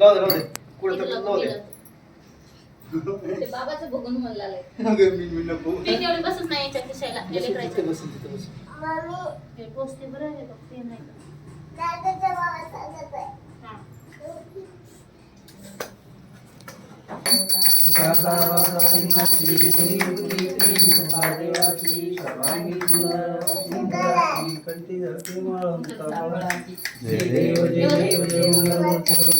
लाव दे लाव दे. कुठे तर लाव दे. ते बाबाचं बघून म्हणला लय. अगं मी मी नको. ते तेवढी बसच नाही याच्या खिशाला बसून. तिथे बसून तिथे बसून ते पोचते बरं आहे बघ, ते नाही. का? हा. जय देव जय देव.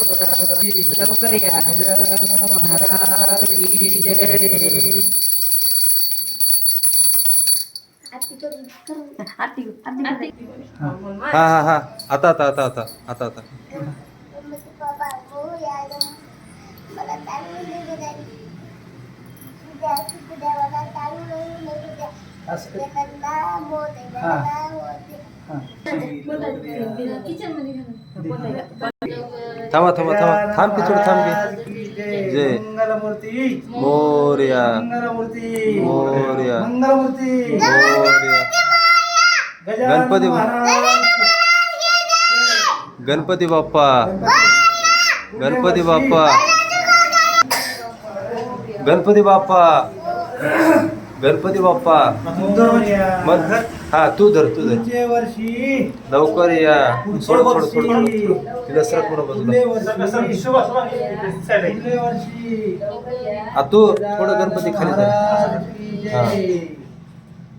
लवकर या महाराज की जय हा हा हा. आता आता आता आता आता आता. थांबा थांबा थांबा. थांब की थोडं थांब की. जय. मंगलमूर्ती. मोर्या. मंगलमूर्ती. मोरया. मंगलमूर्ती. मोर्या गणपती गणपती बाप्पा. गणपती बाप्पा. गणपती बाप्पा. गणपती बाप्पा. मग हा तू धर तू धर. वर्षी. लवकर या. थोडं थोडं थोडं. थोडं तिला बाजूला पुढल्या वर्षी. हा तू थोडं गणपती खाली धर. हा.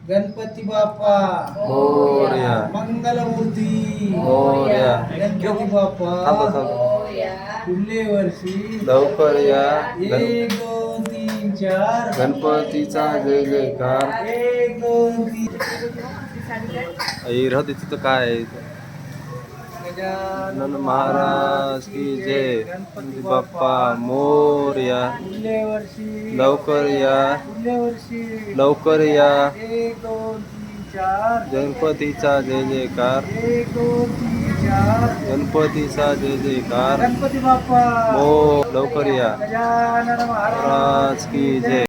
गणपती बाप्पा. मोरया. मंगलमूर्ती. मोरया. गणपती बाप्पा. पुढल्या वर्षी. लवकर या. एक दोन चार. गणपतीचा जय जयकार. एक दोन तीन आई राहू दे तिथं काय? गजानन महाराज की जय. गणपती बाप्पा मोरया पुढल्या वर्षी. लवकर या. पुढल्या वर्षी. लवकर या. एक दोन तीन चार. गणपतीचा जय जयकार. एक दोन तीन गणपतीचा जय जयकार. गणपती बाप्पा. हो लवकर या. महाराज की जय.